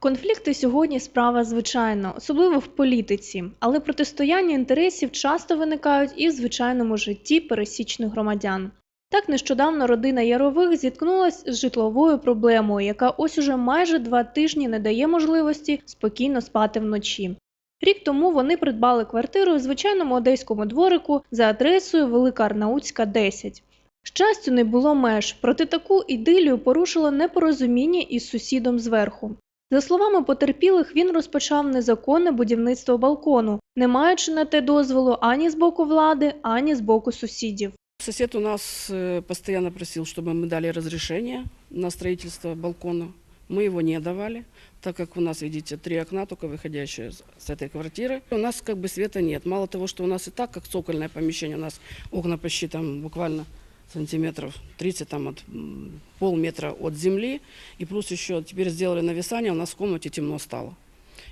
Конфлікти сьогодні справа звичайна, особливо в політиці, але протистояння інтересів часто виникають і в звичайному житті пересічних громадян. Так нещодавно родина Ярових зіткнулась з житловою проблемою, яка ось уже майже два тижні не дає можливості спокійно спати вночі. Рік тому вони придбали квартиру у звичайному одеському дворику за адресою Велика Арнаутська, 10. Щастю, не було меж, проте таку ідилію порушило непорозуміння із сусідом зверху. За словами потерпілих, він розпочав незаконне будівництво балкону, не маючи на те дозволу ані з боку влади, ані з боку сусідів. Сосед у нас э, постоянно просил, чтобы мы дали разрешение на строительство балкона. Мы его не давали, так как у нас, видите, три окна, только выходящие с с этой квартиры. У нас как бы света нет. Мало того, что у нас и так, как цокольное помещение, у нас окна почти там буквально сантиметров 30, там от м, полметра от земли. И плюс еще теперь сделали нависание, у нас в комнате темно стало.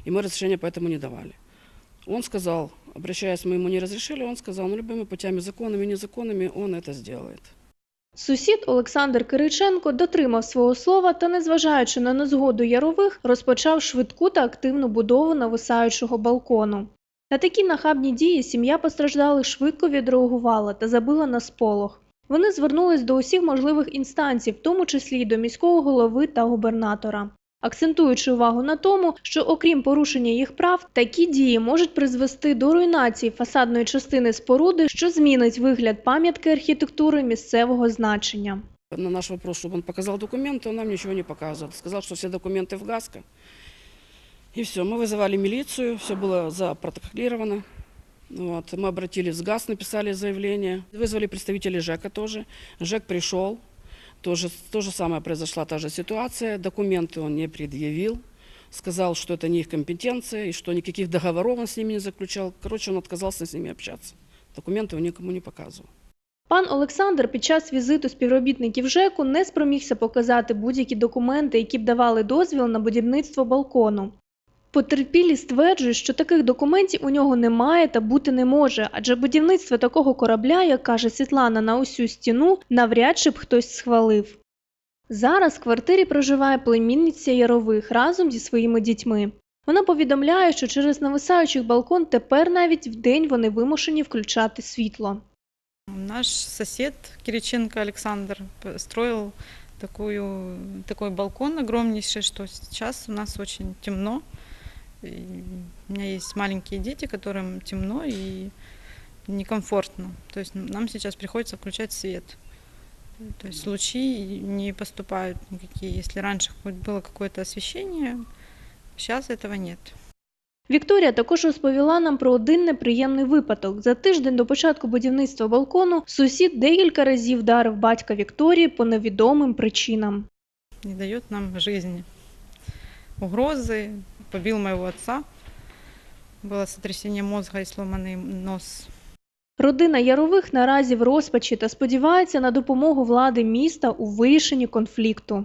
И мы разрешения поэтому не давали. Он сказал, обращаясь, мы ему не разрешили, он сказал, ну, любыми путями, законными, незаконными, он это сделает. Сусід Олександр Кириченко дотримав свого слова та, незважаючи на незгоду Ярових, розпочав швидку та активну будову нависаючого балкону. На такі нахабні дії сім'я постраждалих швидко відреагувала та забила на сполох. Вони звернулись до усіх можливих інстанцій, в тому числі й до міського голови та губернатора. Акцентуючи увагу на тому, що окрім порушення їх прав, такі дії можуть призвести до руйнації фасадної частини споруди, що змінить вигляд пам'ятки архітектури місцевого значення. На наш вопрос, чтобы он показал документы, он нам ничего не показывал. Сказал, что все документы в ГАСКО. И все, мы вызывали милицию, все было запротоколировано. Вот, мы обратились в ГАС, написали заявление. Вызвали представителей ЖЭКа тоже. ЖЭК пришел. Тоже, то же самое произошла та же ситуация. Документы он не предъявил. Сказал, что это не их компетенция и что никаких договоров он с ними не заключал. Короче, он отказался с ними общаться. Документы он никому не показывал. Пан Олександр під час візиту співробітників ЖЕКу не спромігся показати будь-які документи, які б давали дозвіл на будівництво балкону. Потерпілі стверджують, що таких документів у нього немає та бути не може, адже будівництво такого корабля, як каже Світлана, на усю стіну навряд чи б хтось схвалив. Зараз в квартирі проживає племінниця Ярових разом зі своїми дітьми. Вона повідомляє, що через нависаючий балкон тепер навіть вдень вони вимушені включати світло. Наш сосед Кириченко Александр п- строил такой балкон огромнейший, что сейчас у нас очень темно. И у меня есть маленькие дети, которым темно и некомфортно. То есть нам сейчас приходится включать свет. То есть лучи не поступают никакие. Если раньше хоть было какое-то освещение, сейчас этого нет. Вікторія також розповіла нам про один неприємний випадок. За тиждень до початку будівництва балкону сусід декілька разів вдарив батька Вікторії по невідомим причинам. Не дает нам жизни. Угрозы, побил моего отца. Было сотрясение мозга и сломанный нос. Родина Ярових наразі в розпачі та сподівається на допомогу влади міста у вирішенні конфлікту.